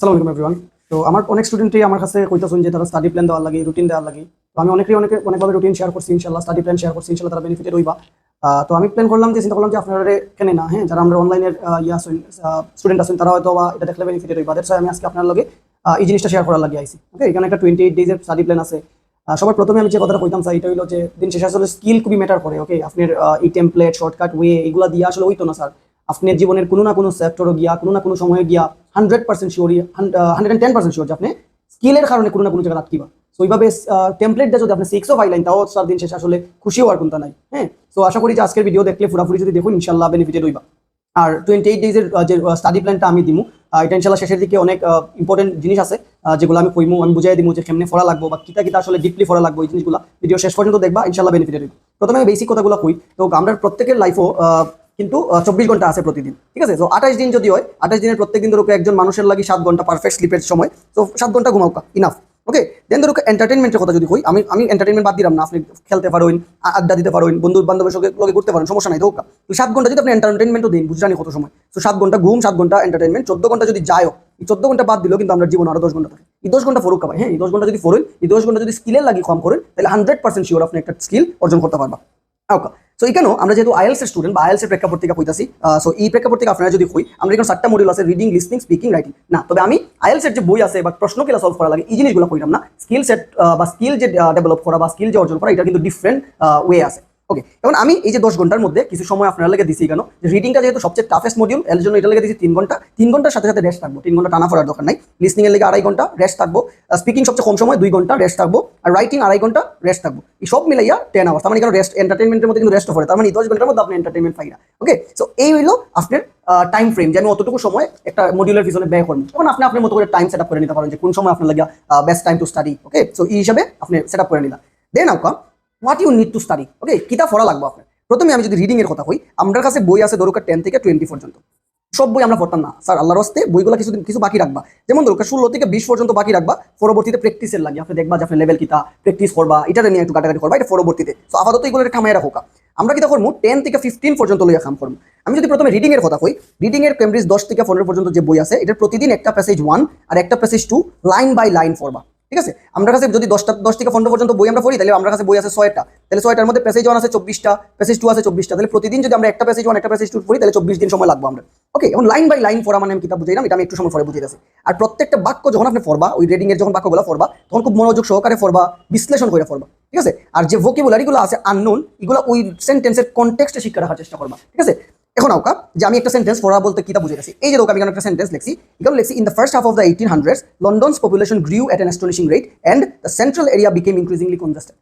সালাম আলাইকুম এভরিওয়ান তো আমার অনেক স্টুডেন্টই আমার কাছে কইতাছেন যে তারা স্টাডি প্ল্যান দেওয়ার লাগে রুটিন দেওয়ার লাগে। তো আমি অনেকেই অনেকে অনেকভাবে রুটিন শেয়ার করছি, ইনশাল্লাহ স্টাডি প্ল্যান শেয়ার করছি, ইনশাল্লাহ তারা বেনিফিটেড হইবা তো আমি প্ল্যান করলাম যে, চিন্তা করলাম যে আপনারা কেনে না হ্যাঁ যারা আমরা অনলাইনের ইয়ে আছেন স্টুডেন্ট আছেন, তারা হয়তো বা এটা দেখলে বেনিফিটেড হইবা দ্যাটস আমি আজকে আপনার লগে এই জিনিসটা শেয়ার করার লাগে আইছি। ওকে এখানে একটা টোয়েন্টি এইট ডেজের স্টাডি প্ল্যান আছে। সবার প্রথমে আমি যে কথাটা কইতাম চাই এটা হলো যে, দিন শেষে আসলে স্কিল খুবই ম্যাটার করে ওকে আপনার এই টেমপ্লেট শর্টকাট ওয়ে এগুলা দিয়ে আসলে হইতো না স্যার আপনার জীবনের কোনো না কোনো সেক্টরে গিয়া, কোনো না কোনো সময়ে গিয়া hundred percent sure hundred ten percent sure যে আপনি স্কিলের কারণে কোনো না কোনো জায়গায় আটকিবা তো ওইভাবে টেমপ্লেট দিয়ে যদি আপনি সিক্সও পাইলেন তাও চার দিন শেষে আসলে খুশি হওয়ার কোনটা নাই হ্যাঁ? তো আশা করি যে আজকের ভিডিও দেখলে পুরাপুরি যদি দেখুন ইনশাল্লাহ বেনিফিটেড হইবা আর টোয়েন্টি এইট ডেজের যে স্টাডি প্ল্যানটা আমি দিমু এটা ইনশাল্লাহ শেষের দিকে অনেক ইম্পর্টেন্ট জিনিস আছে যেগুলো আমি কইমু, আমি বুঝাই দিমু যে কেমনে ফরা লাগবো বা কিতা কিতা আসলে ডিপলি ফরা লাগবো, এই জিনিসগুলো। ভিডিও শেষ পর্যন্ত দেখবা ইনশাল্লাহ বেনিফিটেড হইবে প্রথমে বেসিক কথাগুলো কই, তো আমরা প্রত্যেকের লাইফও কিন্তু চব্বিশ ঘণ্টা আছে প্রতিদিন, ঠিক আছে? তো আঠাশ দিন যদি হয়, আঠাশ দিনের প্রত্যেক দিন ধরো একজন মানুষের লাগে সাত ঘণ্টা পারফেক্ট স্লিপের সময় তো সাত ঘণ্টা ঘুমাও ইনাফ ওকে দেন ধরো এন্টারটেনমেন্টের কথা যদি কই, আমি আমি এন্টারটেনমেন্ট বাদ দিলাম না, আপনি খেলতে পারেন আড্ডা দিতে পারেন বন্ধু বান্ধবের সঙ্গে, লগে ঘুরতে পারেন, সমস্যা নাই তো তো সাত ঘণ্টা যদি আপনি এন্টারটেনমেন্টও দিন বুঝজানি কত সময়? তো সাত ঘণ্টা ঘুম, সাত ঘণ্টা এন্টারটেনমেন্ট চোদ্দ ঘণ্টা যদি যায়ও, এই চোদ্দ ঘণ্টা বাদ দিলেও কিন্তু আমরা জীবন আরও দশ ঘণ্টা থাকে। এই দশ ঘণ্টা ফরুক ভাই হ্যাঁ? এই দশ ঘণ্টা যদি ফরুন, এই দশ ঘণ্টা যদি স্কিলের লাগি কম করেন, তাহলে হান্ড্রেড পার্সেন্ট শিওর আপনি একটা স্কিল অর্জন করতে পারবা। ওকে সো এখানেও আমরা যেহেতু আইএলস এর স্টুডেন্ট বা আইএলস এর প্রেক্ষাপট থেকে কইতাছি সো এই প্রেক্ষাপট থেকে আপনারা যদি কই আমরা এখানে সাতটা মডিউল আছে রিডিং লিসনিং স্পিকিং রাইটিং না, তবে আমি আইএলস এর যে বই আছে বা প্রশ্ন কেলা সলভ করা লাগে, এই জিনিসগুলো কইলাম না। স্কিল সেট বা স্কিল যে ডেভেলপ করা বা স্কিল যে অর্জন করা, এটা কিন্তু ডিফারেন্ট ওয়ে আছে। ওকে এখন আমি এই যে দশ ঘণ্টার মধ্যে কিছু সময় আপনারা লেগে দিছি কেন? রিডিংটা যেহেতু সবচেয়ে টাফেস্ট মডিউল এর জন্য এটা লেগে দিছি তিন ঘণ্টা। তিন ঘণ্টার সাথে সাথে রেস্ট থাকব। তিন ঘণ্টা টানা পড়ার দরকার নাই। লিসনিং এর লেগে আড়াই ঘণ্টা রেস্ট থাকব। স্পিকিং সবচেয়ে কম সময় দুই ঘণ্টা রেস্ট থাকব। আর রাইটিং আড়াই ঘণ্টা রেস্ট থাকব। এই সব মিলাইয়া টেন আওয়ার্স তার মানে কেন রেস্ট এন্টারটেনমেন্টের মধ্যে কিন্তু রেস্ট পড়ে। তার মানে দশ ঘণ্টার মধ্যে আপনি এন্টারটেনমেন্ট পাই না। ওকে সো এই হইল আপনার টাইম ফ্রেম যে আমি অতটুকু সময় একটা মডিউলের পিছনে ব্যয় করব তখন আপনি আপনার মতো করে টাইম সেট আপ করে নিতে পারেন যে কোন সময় আপনার লাগে best time to study okay so এই হিসাবে আপনি সেট আপ করে নিলাম। Then আউকা what you need to study okay কিতা পড়া লাগবে আপনার। প্রথমে আমি যদি রিডিং এর কথা কই আমার কাছে বই আছে দরকার টেন থেকে টোয়েন্টি পর্যন্ত। সব বই আমরা পড়তাম না। স্যার আল্লাহর হস্তে বইগুলো কিছু কিছু বাকি রাখবা। যেমন দরকার ষোলো থেকে বিশ পর্যন্ত বাকি রাখবা, পরবর্তীতে প্র্যাকটিসের লাগে আপনি দেখবা যে আপনি লেভেল কিতা প্র্যাকটিস করবা এটা নিয়ে একটু কাটাকাটি করবা, এটা পরবর্তীতে। তো আপাতত এগুলো খামাই রাখোকা আমরা কিতা করব? টেন থেকে ফিফটিন পর্যন্ত লইয়া কাম করব। আমি যদি প্রথমে রিডিং এর কথা কই রিডিং এর কেমব্রিজ দশ থেকে পনেরো পর্যন্ত যে বই আছে এটা প্রতিদিন একটা প্যাসেজ ওয়ান আর একটা passage two line by line পড়বা। ঠিক আছে? আমার কাছে যদি দশটা, দশ থেকে পনেরো পর্যন্ত বই আমরা পড়ি, তাহলে আমার কাছে বই আছে ছয়টা। তাহলে ছয়টার মধ্যে প্যাসেজ ওয়ান আছে চব্বিশটা প্যাসেজ টু আছে চব্বিশটা। তাহলে প্রতিদিন যদি আমরা একটা প্যাসেজ ওয়ান একটা প্যাসেজ টু পড়ি, তাহলে চব্বিশ দিন সময় লাগবে আমরা। ওকে এখন লাইন বাই লাইন পড়া মানে আমি কিতাব বুঝাইলাম, এটা আমি একটু সময় পরে বুঝিয়ে দিচ্ছি আর প্রত্যেকটা বাক্য যখন আপনি পড়বা, ওই রিডিং এর যখন বাক্যগুলো পড়বা, তখন খুব মনোযোগ সহকারে পড়বা, বিশ্লেষণ করে পড়বা, ঠিক আছে? আর যে ভোকেবুলারিগুলো আছে আননোন এগুলো ওই সেন্টেন্সের কনটেক্সটে শিক্ষা রাখার চেষ্টা করবা, ঠিক আছে? এখন আউকা যে আমি একটা সেন্টেন্স পড়া বলতে কিতা বুঝে গেছি। এই যে আমি একটা সেন্টেন্স লিখছি। এখানে লিখছি in the first half of the eighteen hundreds London's population grew at an astonishing rate and the central area became increasingly congested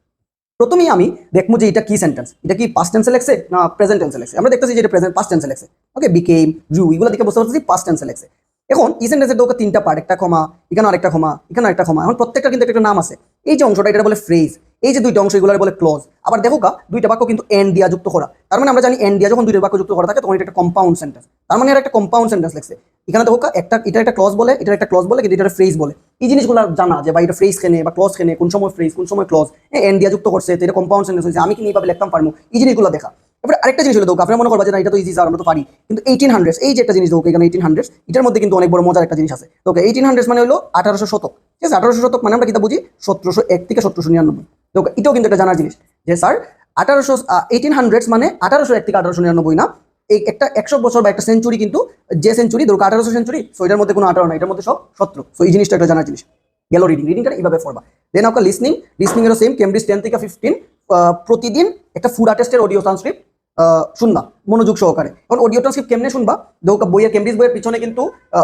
প্রথমেই আমি দেখব যে এটা কি সেন্টেন্স এটা কি পাস্ট টেন্সে লেখছে না প্রেজেন্ট টেন্সে লেখছে? আমরা দেখতেছি যে এটা প্রেজেন্ট পাস্ট টেন্সে লেখছে। ওকে বিকেম গ্রিউ এগুলো দেখে বুঝতে পারছি পাস্ট টেন্সে লেখছে। এখন এই সেন্টেন্সের দোকা তিনটা পার্ট একটা ক্ষমা এখানে আরেকটা ক্ষমা এখানে আরেকটা ক্ষমা এখন প্রত্যেকটা কিন্তু একটা নাম আছে। এই যে অংশটা এটা বলে ফ্রেজ এই যে দুইটা অংশ এগুলো বলে ক্লজ আবার দেখো কা দুইটা বাক্য কিন্তু এন দিয়া যুক্ত করা। তার মানে আমরা জানি এন দিয়া যখন দুইটা বাক্য যুক্ত করা থাকে, তখন এটা একটা কম্পাউন্ড সেন্টেন্স তার মানে একটা কম্পাউন্ড সেন্টেন্স লেখছে। এখানে দেখো কা একটা, এটা একটা ক্লজ বলে এটা একটা ক্লজ বলে, কিন্তু এটা ফ্রেজ বলে। এই জিনিসগুলো জানা যে বা এটা ফ্রেজ কেনে বা ক্লজ কেনে, কোন সময় ফ্রেজ কোন সময় ক্লজ এন দিয়া যুক্ত করছে এটা কম্পাউন্ড সেন্টেন্স হয়েছে। আমি কি এইভাবে লিখতাম পারব এই জিনিসগুলো দেখা। এবারে আরেকটা জিনিস হলো দেখো আপনারা মনে করবা যে না, এটা তো ইজি আমরা তো পারি। কিন্তু এইটিন হান্ড্রেড এই যে একটা জিনিস দেখো এখানে এইটিন হান্ড্রেড এটার মধ্যে কিন্তু অনেক বড় মজার একটা জিনিস আছে। তো এইটিন হান্ড্রেড মানে হলো আঠারোশো শতক। ঠিক আছে, আঠারোশো শতক মানে আমরা কিতা বুঝি? সতেরোশো এক থেকে সতেরোশো নিরানব্বই। তো এটাও কিন্তু একটা জানার জিনিস যে স্যার, আঠারোশো এইটিন হান্ড্রেড মানে আঠারোশো এক থেকে আঠারোশো নিরানব্বই না। এই একটা একশো বছর বা একটা সেঞ্চুরি কিন্তু যে সেঞ্চুরি ধরো আঠারোশো সেঞ্চুরি সো এটার মধ্যে কোনো আঠারো না এটার মধ্যে সব সতেরো সো এই জিনিসটা একটা জানার জিনিস। গেল রিডিং রিডিংটা এইভাবে পড়বা। দেন আপনার লিসনিং লিসনিং এরও সেম কেমব্রিজ টেন থেকে ফিফটিন প্রতিদিন একটা ফুড আর্টিস্টের অডিও ট্রান্সক্রিপ্ট শুনবা, মনোযোগ সহকারে। এখন অডিও ট্রান্সক্রিপ্ট কেমনে শুনবা? দৌকা বইয়ের কেমব্রিজ বইয়ের পিছনে কিন্তু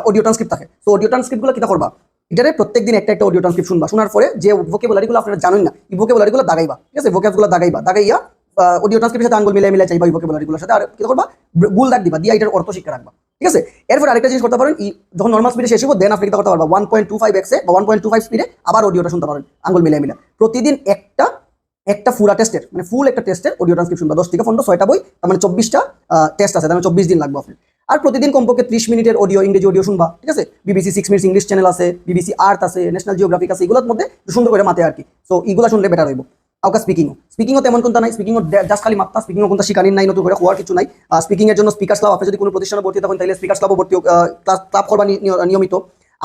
অডিও ট্রান্সক্রিপ্ট থাকে। তো অডিও ট্রান্সক্রিপ্টগুলো কিতা করবা? এটারে প্রত্যেক দিন একটা একটা অডিও ট্রান্সক্রিপ্ট শুনবা শোনার পরে যে ভোকেবুলারিগুলো আপনারা জানেন না, এই ভোকেবুলারিগুলো দাগাইবা, ঠিক আছে? ভোকেবগুলো দাগাইবা, দাগাইয়া অডিও ট্রান্সক্রিপ্টের সাথে আঙ্গুল মিলাই মিলাই চাইবা এই ভোকেবুলারিগুলোর সাথে। আর কি করবা? গুল দাগ দিবা, দিয়া এটার অর্থ শিক্ষা রাখবা, ঠিক আছে? এরপর আরেকটা জিনিস করতে পারেন যখন নর্মাল স্পিডে শেষ হব দেন আপনি করতে পারবা ওয়ান পয়েন্ট টু ফাইভ এক্সে বা ওয়ান পয়েন্ট টু ফাইভ স্পিডে আবার অডিওটা শুনতে পারেন, আঙ্গুল মিলাই মিলাই। প্রতিদিন একটা একটা ফুরা টেস্টের মানে ফুল একটা টেস্টের অডিও ট্রান্সক্রিপশন বা, দশ থেকে পনেরো, ছয়টা বই, তার মানে চব্বিশটা টেস্ট আছে, তার মানে চব্বিশ দিন লাগবে আপনার। আর প্রতিদিন কমপক্ষে ত্রিশ মিনিটের অডিও ইংরেজি অডিও শুনবা, ঠিক আছে? BBC six minutes English channel আছে বিবিসি আর্থ আছে ন্যাশনাল জিওগ্রাফিক আছে, এগুলোর মধ্যে সুন্দর করে মাতে আর কি। সো এগুলো শুনলে বেটার হইব। আউকা স্পিকিংও স্পিকিংও তেমন কোনটা নাই স্পিকিংও জাস্ট খালি মাত্রা স্পিকিংও কোনটা শিকানি নাই, নতুন করে হওয়ার কিছু নাই। স্পিকিং এর জন্য স্পিকার ক্লাব আপনি যদি কোনো প্রতিষ্ঠানে ভর্তি থাকেন, তাহলে স্পিকার ক্লাবও ভর্তি ক্লাব করবা নিয়মিত।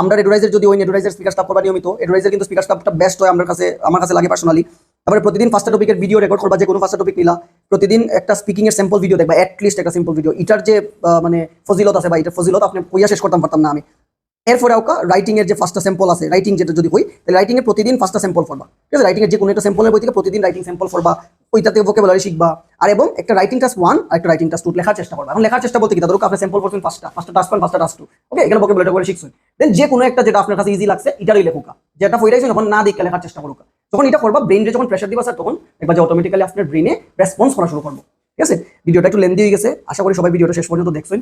আমরা এডভাইজার যদি ওই এডভাইজার স্পিকার স্টাফ করবা নিয়মিত এডভাইজার কিন্তু স্পিকার স্টাফটা বেস্ট হয়, আমার কাছে আমার কাছে লাগে পার্সোনালি তারপরে প্রতিদিন ফার্স্ট টপিকের ভিডিও রেকর্ড করবা যে কোনো ফার্স্ট টপিক নিলা। প্রতিদিন একটা স্পিকিং এর স্যাম্পল ভিডিও দেখবা লিস্ট একটা সিম্পল ভিডিও এটার যে মানে ফজিলত আছে বা এটার ফজিলত আপনি কইয়া শেষ করতাম, পারতাম না আমি। এরপরে ওকা রাইটিং এর যে ফার্স্টটা স্যাম্পল আছে রাইটিং যেটা যদি হই, তাহলে রাইটিং এর প্রতিদিন ফার্স্টটা স্যাম্পল পড়বা। ঠিক আছে? রাইটিং এর যে কোনো একটা স্যাম্পলের বই থেকে প্রতিদিন রাইটিং স্যাম্পল পড়বা ওইটাতে ভোকেবুলারি শিখবা। আর এবং একটা রাইটিং টাস্ক ওয়ান আর একটা রাইটিং টাস্ক টু লেখার চেষ্টা করবা। এখন লেখার চেষ্টা বলতে কি ধরো আপনি স্যাম্পল পড়ছেন পাঁচটা পাঁচটা টাস্ক ওয়ান পাঁচটা টাস্ক টু ওকে এখানে ভোকেবুলারি করে শিখছেন। দেন যে কোনো একটা যেটা আপনার কাছে ইজি লাগছে, এটারই লেখুকা। যেটা ফইরাইছেন যখন না দেখে লেখার চেষ্টা করুকা। যখন এটা করবা ব্রেইনে যখন প্রেশার দিবা স্যার তখন একবার যে অটোমেটিক্যালি আপনার ব্রেনে রেসপন্স করা শুরু করব। ঠিক আছে? ভিডিওটা একটু লেন্দি হয়ে গেছে, আশা করি সবাই ভিডিওটা শেষ পর্যন্ত দেখছেন।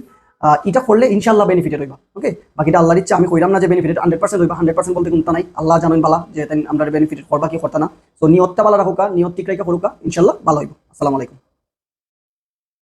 এটা করলে ইনশাল্লাহ বেনিফিটেড হইবা ওকে বাকিটা আল্লাহর ইচ্ছা, আমি কইলাম না যে বেনিফিটেড হান্ড্রেড পার্সেন্ট হইবা হান্ড্রেড পার্সেন্ট বলতে কিন্তু নাই। আল্লাহ জানেন বালা যে আমরা বেনিফিটেড করবা কি করতা না। তো নিয়তটা বালা রাখুকা নিয়ত ঠিক রেখে করুকা ইনশাল্লাহ ভালো হইব। আসসালামু আলাইকুম।